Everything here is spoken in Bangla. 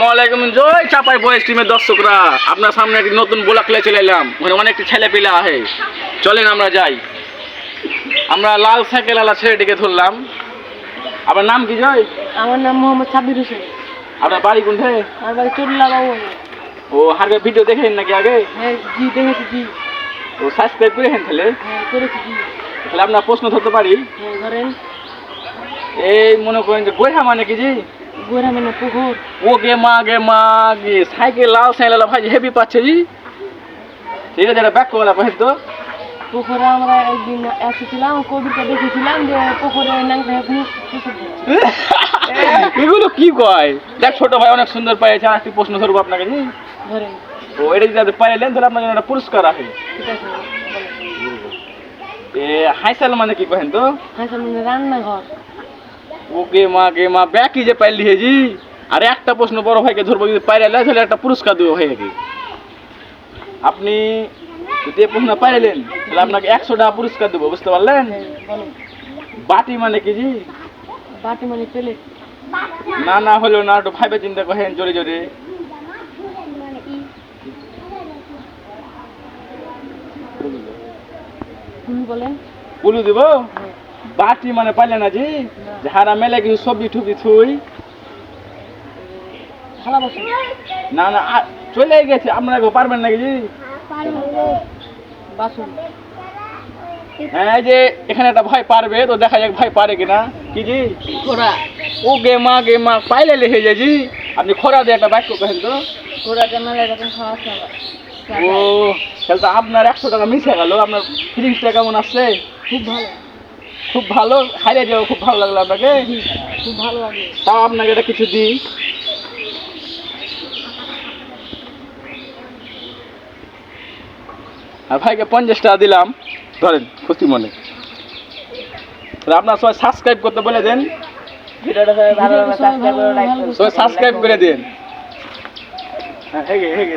আসসালামু আলাইকুম। জয় চাপাই বয়স টিমের দর্শকরা। আপনার সামনে একটি নতুন বোলা খেলে চলে এলাম। ওখানে অনেকটি ছেলে পিলা আহে চলেন আমরা যাই। আমরা লাল সাইকেল আলা ছেলেটিকে ধরলাম। আপনার নাম কি জয়? আমার নাম মোহাম্মদ সাবির হোসেন। আপনার বাড়ি কোনঠে? আমার বাড়ি চুল্লা বাবু ও হারবে ভিডিও দেখেন নাকি আগে? হ্যাঁ জি দেখেছি জি। ও সাবস্ক্রাইব করে হেন তাহলে। হ্যাঁ করেছি জি। তাহলে আপনার প্রশ্ন ধরতে পারি? হ্যাঁ ধরেন। এই মনে করেন যে গোয়া মানে কি জি? গোরা মানে পুকুর ও গে মা গে মা গে সাইকেল লাল সাইকেল ভাই হেভি পাচ্ছে জি। ঠিক আছে এটা ব্যাক তো। পুকুরে আমরা একদিন এসেছিলাম দেখেছিলাম যে পুকুরে নাংটা আপনি এগুলো কি কয়? দেখ ছোট ভাই অনেক সুন্দর পাইছে আর একটি প্রশ্ন ধরবো আপনাকে জি। ও এটা যদি আপনি পাইলেন তাহলে আপনার জন্য একটা পুরস্কার আছে। এ হাইসাল মানে কি কহেন তো? হ্যাঁ সামনে রান্নাঘর। ওকে মা গে মা ব্যাকি যে পাইলি হে জি। আর একটা প্রশ্ন বড় ভাইকে ধরবো যদি পাইলে তাহলে একটা পুরস্কার দেবো ভাইকে আপনি যদি এই প্রশ্ন পাইলেন তাহলে আপনাকে একশো টাকা পুরস্কার দেবো বুঝতে পারলেন? হ্যাঁ বাটি মানে কি জি? বাটি মানে প্লেট না না হলেও না একটু ভাইবে চিন্তা করেন জোরে জোরে। বলেন। পুলু দিব? হ্যাঁ। বাটি মানে পাইলে না জি? যাহারা মেলে কিছু সবজি টুবজি থুই। না না চলে গেছে। আপনারা পারবেন নাকি জি? হ্যাঁ যে এখানে একটা ভাই পারবে তো দেখা যাক ভাই পারে কিনা। কি জি? ঘোড়া ও গে মা গে মা পাইলে লিখে যায় জি। আপনি খরা দিয়ে একটা বাক্য কহেন তো। এরকম খাওয়া খাওয়া ও তাহলে তো আপনার একশো টাকা মিশে গেল। আপনার ফিলিংসটা কেমন আসছে? খুব ভালো। খুব ভালো খাইলে যাও খুব ভালো লাগল আপনাকে। খুব ভালো লাগে। তাও আপনাকে এটা কিছু দিই। আর ভাইকে পঞ্চাশ টাকা দিলাম। ধরেন খুশি মনে। তাহলে আপনার সবাই সাবস্ক্রাইব করতে বলে দেন। সবাই সাবস্ক্রাইব করে দিন। হ্যাঁ হেগে হেগে